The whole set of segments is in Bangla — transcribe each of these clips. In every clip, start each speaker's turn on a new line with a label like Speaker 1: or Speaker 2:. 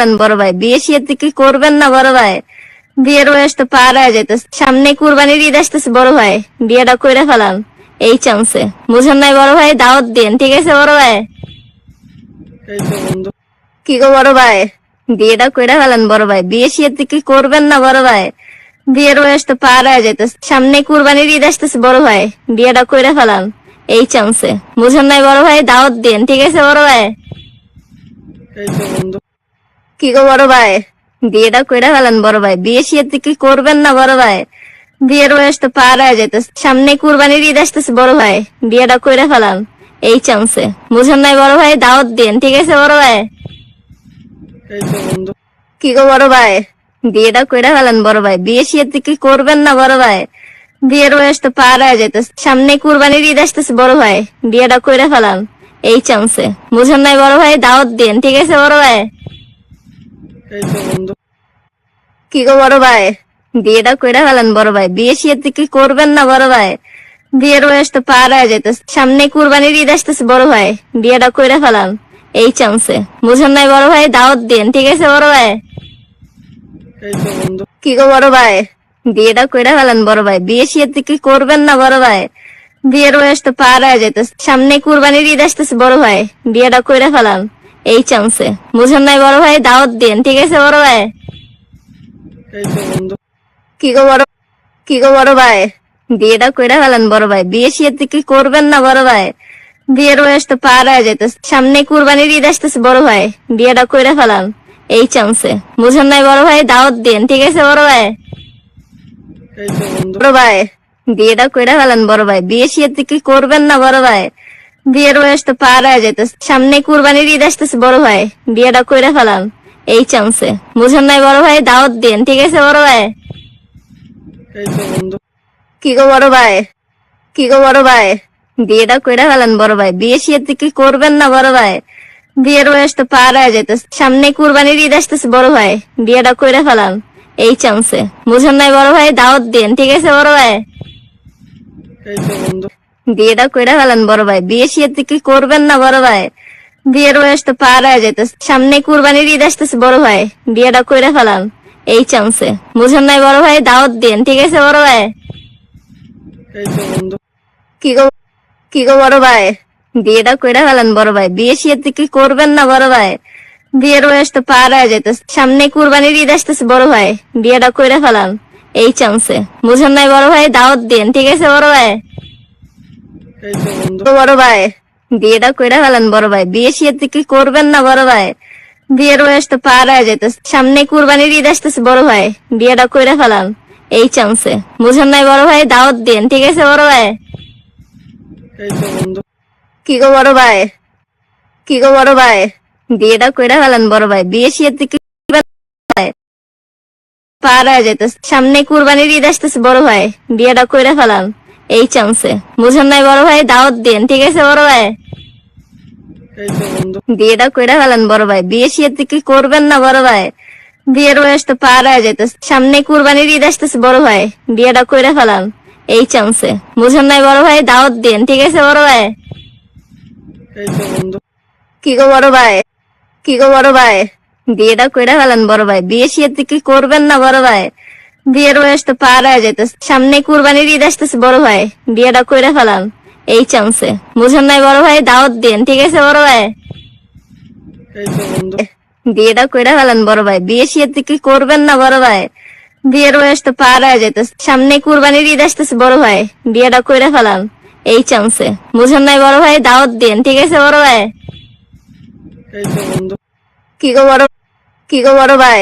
Speaker 1: ফেলান বড় ভাই। বিয়ে শিয়ে কি করবেন না বড় ভাই। বিয়ের বয়স তো পার হয়ে যেতেছে সামনে কুরবানির ঈদ আসতেছে বড় ভাই। বিয়েটা কইরা ফেলান। এই চান্সে বুঝেন নাই বড় ভাই? দাওয়াত দিন ঠিক আছে বড় ভাই? কি গো বড় ভাই? বিয়েটা কইরা ফেলান বড় ভাই। বিয়ে শিয়ে কি করবেন না বড় ভাই? বিয়ের বয়স তো পার হয়ে যেতেছে সামনে কুরবানির ঈদ আসতেছে বড় ভাই। বিয়েটা কইরা ফেলান। এই চান্সে বুঝেন নাই বড় ভাই? দাওয়াত দিন ঠিক আছে বড় ভাই? কি গো বড় ভাই? বিয়েটা কইরা ফেলান বড় ভাই। বিয়ে শিয়ে কি করবেন না বড় ভাই? বিয়ের বয়স তো পার হয়ে যেতেছে সামনে কুরবানির ঈদ আসতেছে বড় ভাই। বিয়েটা কইরা ফেলান। এই চান্সে বুঝেন নাই বড় ভাই? দাওয়াত দিন ঠিক আছে বড় ভাই? কি গো বড় ভাই? বিয়েটা কইরা ফেলান বড় ভাই। বিয়ে শিয়ে কি করবেন না বড় ভাই? বিয়ের বয়স তো পার হয়ে যেতেছে সামনে কুরবানির ঈদ আসতেছে বড় ভাই। বিয়েটা কইরা ফেলান। এই চান্সে বুঝেন নাই বড় ভাই? দাওয়াত দিন ঠিক আছে বড় ভাই?
Speaker 2: এই তো বন্ধু।
Speaker 1: কি গো বড় ভাই? বিয়েটা কইরা ফেলান বড় ভাই। বিয়ে শিয়ে কি করবেন না বড় ভাই? বিয়ের বয়স তো পার হয়ে যেতেছে সামনে কুরবানির ঈদ আসতেছে বড় ভাই। বিয়েটা কইরা ফেলান। এই চান্সে বুঝেন নাই বড় ভাই? দাওয়াত দিন ঠিক আছে বড় ভাই?
Speaker 2: এই তো বন্ধু।
Speaker 1: কি গো বড় ভাই? বিয়েটা কইরা ফেলান বড় ভাই। বিয়ে শিয়ে কি করবেন না বড় ভাই? বিয়ের বয়স তো পার হয়ে যেতেছে সামনে কুরবানির ঈদ আসতেছে বড় ভাই। বিয়েটা কইরা ফেলান। এই চান্সে বুঝেন নাই বড় ভাই? দাওয়াত দিন, ঠিক আছে বড় ভাই? কি গো বড় কি গো বড় ভাই? বিয়েটা কইরা ফেলেন বড় ভাই। বিয়ে শিয়ে কি করবেন না বড় ভাই? বিয়ের বয়স তো পার হয়ে যেতেছে সামনে কুরবানির ঈদ আসতেছে বড় ভাই। বিয়েটা কইরা ফেলান, এই চান্সে বুঝেন নাই বড় ভাই? দাওয়াত দিন, ঠিক আছে বড় ভাই? বড় ভাই, বিয়েটা কইরা ফেলেন বড় ভাই। বিয়ে শিয়ে কি করবেন না বড় ভাই? বিয়ের বয়স তো পার হয়ে যেতেছে সামনে কুরবানির ঈদ আসতেছে, বড় ভাই। বিয়েটা কইরা ফেলান। এই চান্সে বুঝেন নাই, বড় ভাই, দাওয়াত দিন। ঠিক আছে, বড় ভাই? কি গো বড় ভাই? কি গো বড় ভাই? বিয়েটা কইরা ফেলান, বড় ভাই। বিয়ে শিয়ে কি করবেন না, বড় ভাই? বিয়ের বয়স তো পার হয়ে যেতেছে সামনে কুরবানির ঈদ আসতেছে, বড় ভাই। বিয়েটা কইরা ফেলান। এই চান্সে বুঝেন নাই, বড় ভাই, দাওয়াত দিন। ঠিক আছে, বড় ভাই? বিয়েটা কইরা ফেলান বড় ভাই। বিয়ে শিয়ে কি করবেন না বড় ভাই? বিয়ের বয়স তো পার হয়ে যেতেছে সামনে কুরবানির ঈদ আসতেছে বড় ভাই। বিয়েটা কইরা ফেলান। এই চান্সে বুঝেন নাই বড় ভাই? দাওয়াত দিন ঠিক আছে বড় ভাই? কি গো কি গো বড় ভাই? বিয়েটা কইরা ফেলান বড় ভাই। বিয়ে শিয়ে কি করবেন না বড় ভাই? বিয়ের বয়স তো পার হয়ে যেতেছে সামনে কুরবানির ঈদ আসতেছে বড় ভাই। বিয়েটা কইরা ফেলান। এই চান্সে বুঝেন নাই বড় ভাই? দাওয়াত দিন ঠিক আছে বড় ভাই? বড় ভাই বিয়েটা কইরা ফেলান বড় ভাই। বিয়ে শিয়ে কি করবেন না বড় ভাই? বিয়ের বয়স তো পার হয়ে যেতেছে সামনে কুরবানির ঈদ আসতেছে বড় ভাই। বিয়েটা কইরা ফেলান এই চান্সে বুঝেন নাই বড় ভাই? দাওয়াত দিন ঠিক আছে বড় ভাই? কি গো বড় ভাই? কি গো বড় ভাই? বিয়েটা কইরা ফেলান বড় ভাই। বিয়ে শিয়ে কি পার হয়ে যেতেছে সামনে কুরবানির ঈদ আসতেছে বড় ভাই। বিয়েটা কইরা ফেলান। এই চান্সে বুঝেন নাই বড় ভাই? দাওয়াত দিন, ঠিক আছে বড় ভাই? বিয়েটা কইরা ফেলান বড় ভাই। বিয়ে শিয়ে কি করবেন না বড় ভাই। বিয়ের বয়স তো পার হয়ে যেতেছে সামনে কুরবানির ঈদ আসতেছে বড় ভাই। বিয়েটা কইরা ফেলান, এই চান্সে বুঝেন নাই বড় ভাই? দাওয়াত দিন, ঠিক আছে বড় ভাই? কি গো বড় ভাই? কি গো বড় ভাই? বিয়েটা কইরা ফেলান বড় ভাই। বিয়ে শিয়ে কি করবেন না বড় ভাই? বিয়ের বয়স তো পার হয়ে যেতেছে সামনে কুরবানির ঈদ আসতেছে বড় ভাই। বিয়েটা কইরা ফেলান। এই চান্সে বুঝেন নাই বড় ভাই দাওয়াত দিন। ঠিক আছে বড় ভাই? বিয়েটা কইরা ফেলান বড় ভাই। বিয়ে শিয়ে কি করবেন না বড় ভাই? বিয়ের বয়স তো পার হয়ে যেতেছে সামনে কুরবানির ঈদ আসতেছে বড় ভাই। বিয়েটা কইরা ফেলান। এই চান্সে বুঝেন নাই বড় ভাই দাওয়াত দিন। ঠিক আছে বড় ভাই? কি গো বড় কি গো বড় ভাই?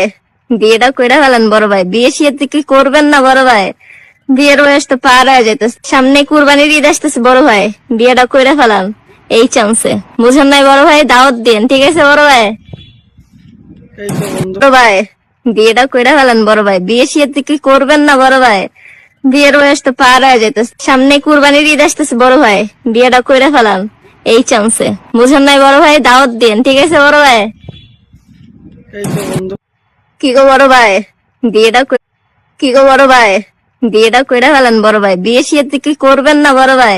Speaker 1: বিয়েটা কইরা ফেলান বড় ভাই। বিয়ে শিয়ে কি করবেন না বড় ভাই? বিয়ের বয়স তো পার হয়ে যেতেছে সামনে কুরবানির ঈদ আসতেছে বড় ভাই। বিয়েটা কইরা ফেলান। এই চান্সে। বুঝেন নাই বড় ভাই? দাওয়াত দিন ঠিক আছে বড় ভাই? বড় ভাই বিয়েটা কইরা ফেলান বড় ভাই। বিয়ে শিয়ে কি করবেন না বড় ভাই? বিয়ের বয়স তো পার হয়ে যেতেছে সামনে কুরবানির ঈদ আসতেছে বড় ভাই। বিয়েটা কইরা ফেলান। এই চান্সে। বুঝেন নাই বড় ভাই? দাওয়াত দিন ঠিক আছে বড় ভাই? কি গো বড় ভাই? বিয়েটা কি গো বড় ভাই? বিয়েটা কইরা ফেলান বড় ভাই? বিয়ে শিয়ে কি করবেন না বড় ভাই?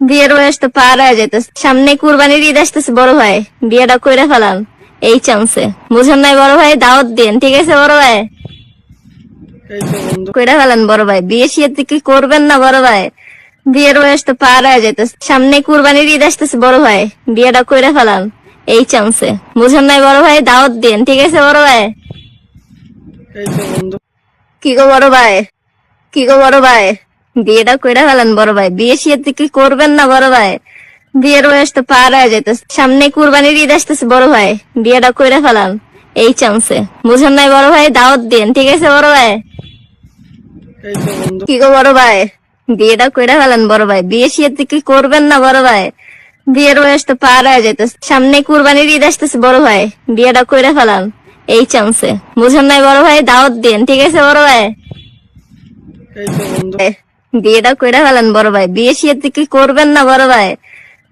Speaker 1: বিয়ের বয়স তো পার হয়ে যেতেছে সামনে কুরবানির ঈদ আসতেছে বড় ভাই। বিয়েটা কইরা ফেলান। এই চান্সে বুঝেন নাই বড় ভাই? দাওয়াত দিন ঠিক আছে বড় ভাই? কইরা ফেলেন বড় ভাই। বিয়ে শিয়ে কি করবেন না বড় ভাই? বিয়ের বয়স তো পার হয়ে যেতেছে সামনে কুরবানির ঈদ আসতেছে বড় ভাই। বিয়েটা কইরা ফেলান। এই চান্সে বুঝেন নাই বড় ভাই? দাওয়াত দিন ঠিক আছে বড় ভাই?
Speaker 2: এই তো বন্ধু।
Speaker 1: কি গো বড় ভাই? কি গো বড় ভাই? বিয়েটা কইরা ফেলেন বড় ভাই। বিয়ে কি করবেন না বড় ভাই। বিয়ের বয়স তো পার হয়ে সামনে কুরবানির ঈদ আসতেছে বড় ভাই। বিয়েটা কইরা ফেলান। এই চান্সে বুঝেন নাই বড় ভাই? দাওয়াত দিন ঠিক আছে বড় ভাই? কি গো বড় ভাই? বিয়েটা কইরা ফেলেন বড় ভাই। বিয়ে শিয়ে কি করবেন না বড় ভাই। বিয়ের বয়স তো পার হয়ে যেতেছে সামনে কুরবানির ঈদ আসতেছে বড় ভাই। বিয়েটা কইরা ফেলান। এই চান্সে বুঝেন নাই বড় ভাই? দাওয়াত দিন ঠিক আছে বড় ভাই? বিয়েটা কইরা ফেলেন বড় ভাই। বিয়ে শিয়ে কি করবেন না বড় ভাই?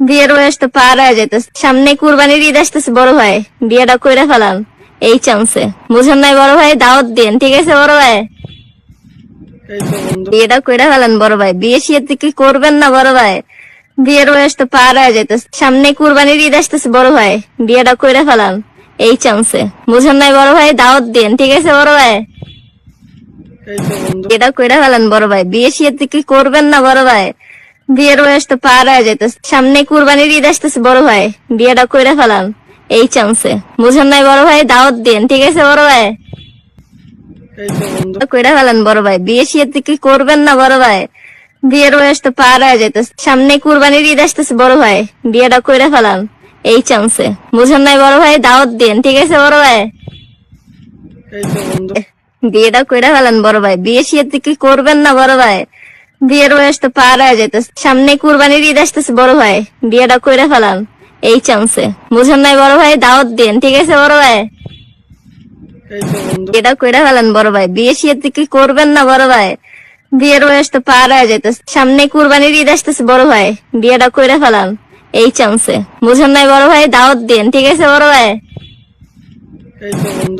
Speaker 1: বিয়ের বয়স তো পার হয়ে যেতেছে সামনে কুরবানির ঈদ আসতেছে বড় ভাই। বিয়েটা কইরা ফেলান। এই চান্সে বুঝেন নাই বড় ভাই? দাওয়াত দিন ঠিক আছে বড় ভাই? বিয়েটা কইরা ফেলেন বড় ভাই। বিয়ে শিয়ে কি করবেন না বড় ভাই? বিয়ের বয়স তো পার হয়ে যেতেছে সামনে কুরবানির ঈদ আসতেছে বড় ভাই। বিয়েটা কইরা ফেলান। এই চান্সে বুঝেন নাই বড় ভাই? দাওয়াত দিন ঠিক আছে বড় ভাই?
Speaker 2: বন্ধু।
Speaker 1: কইরা ফেলেন বড় ভাই। বিয়ে শিয়ে কি করবেন না বড় ভাই? বিয়ের বয়স তো পার হয়ে যেতেছে সামনে কুরবানির ঈদ আসতেছে বড় ভাই। বিয়েটা কইরা ফেলান এই চান্সে বুঝেন নাই বড় ভাই? দাওয়াত দিন ঠিক আছে বড় ভাই? কইরা ফেলেন বড় ভাই। বিয়ে শিয়ে কি করবেন না বড় ভাই? বিয়ের বয়স তো পার হয়ে যেতেছে সামনে কুরবানির ঈদ আসতেছে বড় ভাই। বিয়েটা কইরা ফেলান। এই চান্সে বুঝেন নাই বড় ভাই দাওয়াত দিন ঠিক আছে বড় ভাই? বিয়েটা কইরা ফেলেন বড় ভাই। বিয়ে শিয়ে কি করবেন না বড় ভাই। বিয়ের বয়স তো পার হয়ে যেতেছে সামনে কুরবানির ঈদ আসতেছে বড় ভাই। বিয়েটা কইরা ফেলান এই চান্সে বুঝেন নাই বড় ভাই দাওয়াত দিন ঠিক আছে বড় ভাই? বিয়েটা কইরা ফেলেন বড় ভাই। বিয়ে শিয়ে কি করবেন না বড় ভাই। বিয়ের বয়স তো পার হয়ে যেতেছে সামনে কুরবানির ঈদ আসতেছে বড় ভাই। বিয়েটা কইরা ফেলান। এই চান্সে বুঝেন নাই বড় ভাই? দাওয়াত দিন ঠিক আছে বড় ভাই?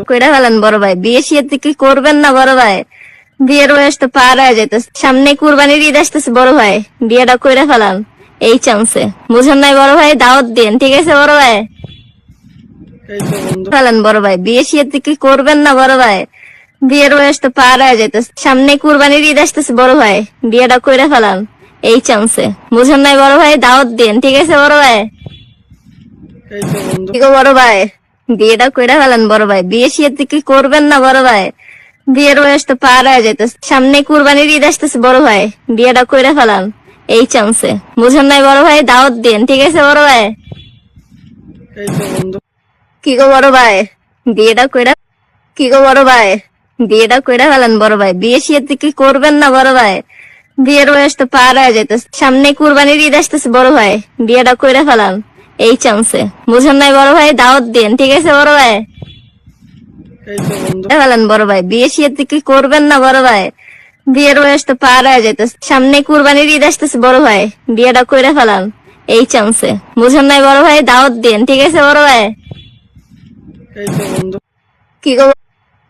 Speaker 1: কইরা ফেলেন বড় ভাই। বিয়ে শিয়ে কি করবেন না বড় ভাই? বিয়ের বয়স তো পার হয়ে যেতেছে সামনে কুরবানির ঈদ আসতেছে বড় ভাই। বিয়েটা কইরা ফেলান এই চান্সে বুঝেন নাই বড় ভাই? দাওয়াত দিন ঠিক আছে বড় ভাই? ফেলেন বড় ভাই। বিয়ে শিয়ে কি করবেন না বড় ভাই? বিয়ের বয়স তো পার হয়ে যেতেছে সামনে কুরবানির ঈদ আসতেছে বড় ভাই। বিয়েটা কইরা ফেলান। এই চান্সে বুঝেন নাই বড় ভাই? দাওয়াত দিন ঠিক আছে বড় ভাই?
Speaker 2: এই
Speaker 1: কি গো বড় ভাই বিয়েটা কইরা ফেলেন বড় ভাই। বিয়ে শিয়ে কি করবেন না বড় ভাই? বিয়ের বয়স তো পার হয়ে যেতেছে সামনে কুরবানির ঈদ আসতেছে বড় ভাই। বিয়েটা কইরা ফেলান এই চান্সে বুঝেন নাই বড় ভাই? দাওয়াত দিন ঠিক আছে বড় ভাই? কি গো বড় ভাই? বিয়েটা কইরা কি গো বড় ভাই? বিয়েটা কইরা ফেলেন বড় ভাই। বিয়ে শিয়ে কি করবেন না বড় ভাই? বিয়ের বয়স তো পার হয়ে যেতেছে সামনে কুরবানির ঈদ আসতেছে বড় ভাই। বিয়েটা কইরা ফেলান। এই চান্সে বুঝেন নাই বড় ভাই দাওয়াত দিন ঠিক আছে বড় ভাই? ফেলেন বড় ভাই। বিয়ে শিয়ে কি করবেন না বড় ভাই? বিয়ের বয়স তো পার হয়ে যেতেছে সামনে কুরবানির ঈদ আসতেছে বড় ভাই। বিয়েটা কইরা ফেলান। এই চান্সে বুঝেন নাই বড় ভাই দাওয়াত দিন ঠিক আছে বড় ভাই? কি গো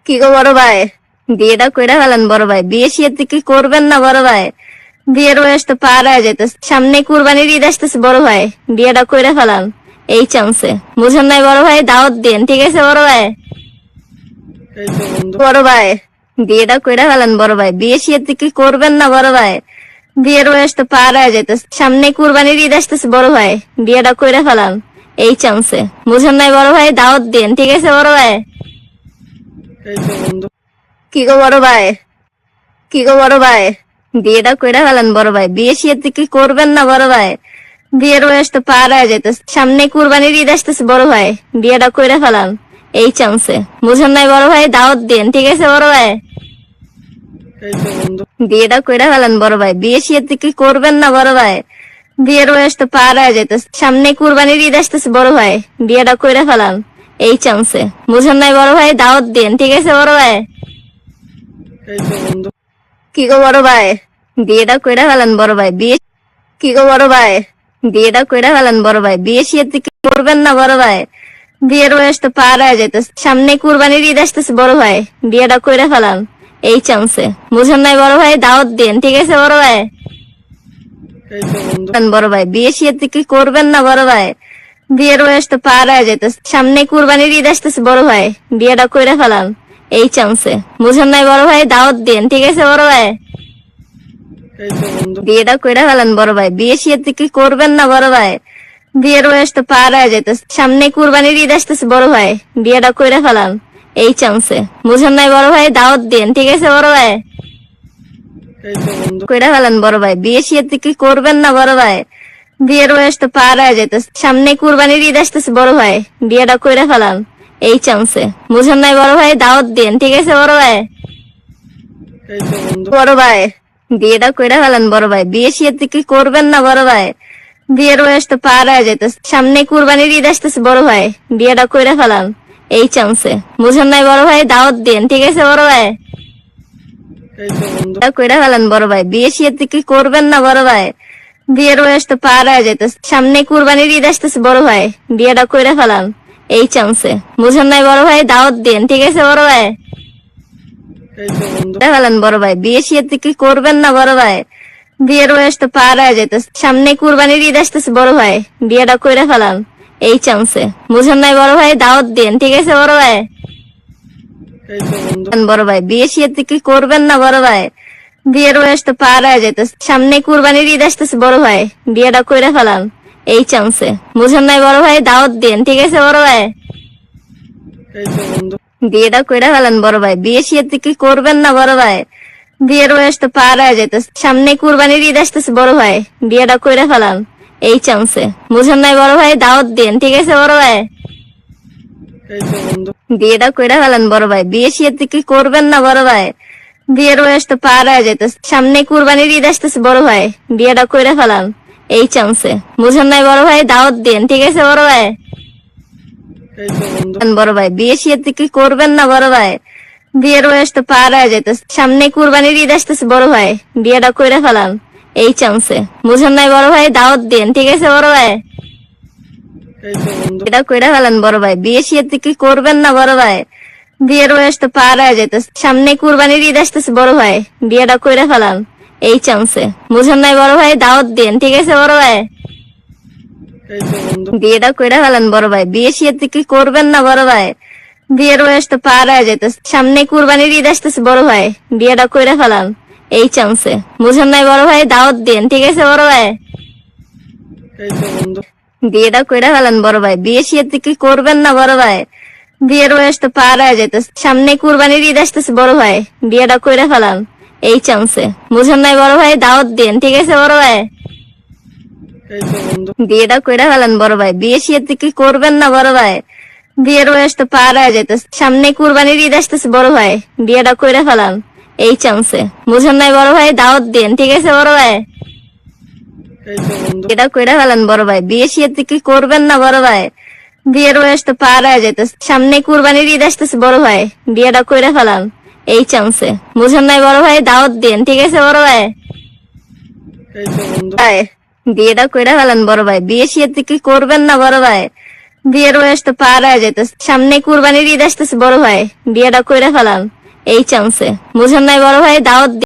Speaker 1: কি গো বড় ভাই? বিয়েটা কইরা ফেলেন বড় ভাই। বিয়ে শিয়ে কি করবেন না বড় ভাই? বিয়ের বয়স তো পার হয়ে যেতেছে সামনে কুরবানির ঈদ আসতেছে বড় ভাই। বিয়েটা কইরা ফেলান। এই চান্সে বুঝেন নাই বড় ভাই? দাওয়াত দিন ঠিক আছে বড় ভাই? বড় ভাই, বিয়েটা কইরা ফেলেন বড় ভাই। বিয়ে শিয়ে কি করবেন না বড় ভাই? বিয়ের বয়স তো পার হয়ে যেতেছে সামনে কুরবানির ঈদ আসতেছে বড় ভাই। বিয়েটা কইরা ফেলান। এই চান্সে বুঝেন নাই বড় ভাই? দাওয়াত দিন ঠিক আছে বড় ভাই? কি গো বড় ভাই? কি গো বড় ভাই? বিয়েটা কইরা ফেলেন বড় ভাই। বিয়ে শিয়ে কি করবেন না বড় ভাই। বিয়ের বয়স তো পার হয়ে যেতেছে সামনে কুরবানির ঈদ আসতেছে বড় ভাই। বিয়েটা কইরা ফেলান। এই চান্সে বুঝেন নাই বড় ভাই? দাওয়াত দিন, ঠিক আছে বড় ভাই? বিয়েটা কইরা ফেলেন বড় ভাই। বিয়ে শিয়ে কি করবেন না বড় ভাই। বিয়ের বয়স তো পার হয়ে যেতেছে সামনে কুরবানির ঈদ আসতেছে বড় ভাই। বিয়েটা কইরা ফেলান। এই চান্সে বুঝেন নাই বড় ভাই? দাওয়াত দিন, ঠিক আছে বড় ভাই?
Speaker 2: এই তো বন্ধু।
Speaker 1: কি গো বড় ভাই? বিয়েটা কইরা ফেলেন বড় ভাই বিয়ে কি গো বড় ভাই? বিয়েটা কইরা ফেলেন বড় ভাই বিয়ে শিয়ে কি করবেন না বড় ভাই। বিয়ের বয়স তো পার হয়ে যেতেছে সামনে কুরবানির ঈদ আসতেছে বড় ভাই বিয়েটা কইরা ফেলান এই চান্সে বুঝেন নাই বড় ভাই দাওয়াত দিন ঠিক আছে বড় ভাই? বড় ভাই বিয়ে শিয়ে কি করবেন না বড় ভাই। বিয়ের বয়স তো পার হয়ে যেতেছে সামনে কুরবানির ঈদ আসতেছে বড় ভাই বিয়েটা কইরা ফেলান। এই চান্সে বুঝেন নাই বড় ভাই? দাওয়াত দিন ঠিক আছে বড় ভাই? বিয়েটা কইরা ফেলান বড় ভাই। বিয়ে শিয়ে কি করবেন না বড় ভাই? বিয়ের বয়স তো পার হয়ে যেতেছে সামনে কুরবানির ঈদ আসতেছে বড় ভাই। বিয়েটা কইরা ফেলান এই চান্সে বুঝেন নাই বড় ভাই? দাওয়াত দিন ঠিক আছে বড় ভাই? কইরা ফেলান বড় ভাই। বিয়ে শিয়ে কি করবেন না বড় ভাই? বিয়ের বয়স তো পার হয়ে যেতেছে সামনে কুরবানির ঈদ আসতেছে বড় ভাই। বিয়েটা কইরা ফেলান। এই চান্সে বুঝেন নাই, বড় ভাই? দাওয়াত দিন, ঠিক আছে, বড় ভাই? বড় ভাই বিয়েটা কইরা ফেলান, বড় ভাই। বিয়ে শিয়ে কি করবেন না, বড় ভাই? বিয়ের বয়স তো পার হয়ে যেতেছে সামনে কুরবানির ঈদ আসতেছে, বড় ভাই। বিয়েটা কইরা ফেলান, এই চান্সে বুঝেন নাই, বড় ভাই? দাওয়াত দিন, ঠিক আছে, বড় ভাই? কইরা ফেলান, বড় ভাই। বিয়ে শিয়ে কি করবেন না, বড় ভাই? বিয়ের বয়স তো পার হয়ে যেতেছে সামনে কুরবানির ঈদ আসতেছে, বড় ভাই। বিয়েটা কইরা ফেলান। এই চান্সে বুঝেন নাই বড় ভাই? দাওয়াত দিন ঠিক আছে বড় ভাই? ফেলান বড় ভাই বিয়ে শিয়ে কি করবেন না বড় ভাই? বিয়ের বয়স তো পার হয়ে যেতেছে সামনে কুরবানির ঈদ আসতেছে বড় ভাই। বিয়েটা কইরা ফেলান এই চান্সে বুঝেন নাই বড় ভাই? দাওয়াত দিন ঠিক আছে বড় ভাই? বড় ভাই বিয়ে শিয়ে কি করবেন না বড় ভাই? বিয়ের বয়স তো পার হয়ে যেতেছে সামনে কুরবানির ঈদ আসতেছে বড় ভাই। বিয়েটা কইরা ফেলান। এই চান্সে বুঝেন নাই, বড় ভাই? দাওয়াত দিন, ঠিক আছে, বড় ভাই? বিয়েটা কইরা ফেলান, বড় ভাই। বিয়ে শিয়ে কি করবেন না, বড় ভাই। বিয়ের বয়স তো পার হয়ে যেতেছে সামনে কুরবানির ঈদ আসতেছে, বড় ভাই। বিয়েটা কইরা ফেলান, এই চান্সে বুঝেন নাই, বড় ভাই? দাওয়াত দিন, ঠিক আছে, বড় ভাই? বিয়েটা কইরা ফেলান, বড় ভাই। বিয়ে শিয়ে কি করবেন না, বড় ভাই। বিয়ের বয়স তো পার হয়ে যেতেছে সামনে কুরবানির ঈদ আসতেছে, বড় ভাই। বিয়েটা কইরা ফেলান। এই চান্সে বুঝেন নাই বড় ভাই? দাওয়াত দিন ঠিক আছে বড় ভাই? বড় ভাই। বিয়ে শিয়ে কি করবেন না বড় ভাই? বিয়ের বয়স তো পার হয়ে যেতেছে সামনে কুরবানির ঈদ আসতেছে বড় ভাই। বিয়েটা কইরা ফেলান এই চান্সে বুঝেন নাই বড় ভাই? দাওয়াত দিন ঠিক আছে বড় ভাই? এটা কইরা ফেলান বড় ভাই। বিয়ে শিয়ে কি করবেন না বড় ভাই? বিয়ের বয়স তো পার হয়ে যেতেছে সামনে কুরবানির ঈদ আসতেছে বড় ভাই। বিয়েটা কইরা ফেলান। এই চান্সে বুঝেন নাই, বড় ভাই? দাওয়াত দিন, ঠিক আছে, বড় ভাই? বিয়েটা কইরা ফেলান, বড় ভাই। বিয়ে শিয়ে কি করবেন না, বড় ভাই? বিয়ের বয়স তো পার হয়ে যেতেছে সামনে কুরবানির ঈদ আসতেছে, বড় ভাই। বিয়েটা কইরা ফেলান, এই চান্সে বুঝেন নাই, বড় ভাই? দাওয়াত দিন, ঠিক আছে, বড় ভাই? বিয়েটা কইরা ফেলান, বড় ভাই। বিয়ে শিয়ে কি করবেন না, বড় ভাই? বিয়ের বয়স তো পার হয়ে যেতেছে সামনে কুরবানির ঈদ আসতেছে, বড় ভাই। বিয়েটা কইরা ফেলান। এই চান্সে। বুঝেন নাই বড় ভাই? দাওয়াত দিন ঠিক আছে বড় ভাই? বিয়েটা কইরা ফেলান বড় ভাই। বিয়ে শিয়ে কি করবেন না বড় ভাই? বিয়ের বয়স তো পার হয়ে যেতেছে সামনে কুরবানির ঈদ আসতেছে বড় ভাই। বিয়েটা কইরা ফেলান এই চান্সে। বুঝেন নাই বড় ভাই? দাওয়াত দিন ঠিক আছে বড় ভাই? এটা কইরা ফেলান বড় ভাই। বিয়ে শিয়ে কি করবেন না বড় ভাই? বিয়ের বয়স তো পার হয়ে যেতেছে সামনে কুরবানির ঈদ আসতেছে বড় ভাই। বিয়েটা কইরা ফেলান। এই চান্সে বুঝেন নাই, বড় ভাই? দাওয়াত দিন, ঠিক আছে, বড় ভাই? ভাই, বিয়েটা কইরা ফেলেন, বড় ভাই। বিয়ে শিয়ে কি করবেন না, বড় ভাই? বিয়ের বয়স তো পার হয়ে যেতেছে সামনে কুরবানির ঈদ আসতেছে, বড় ভাই। বিয়েটা কইরা ফেলান, এই চান্সে বুঝেন নাই, বড় ভাই? দাওয়াত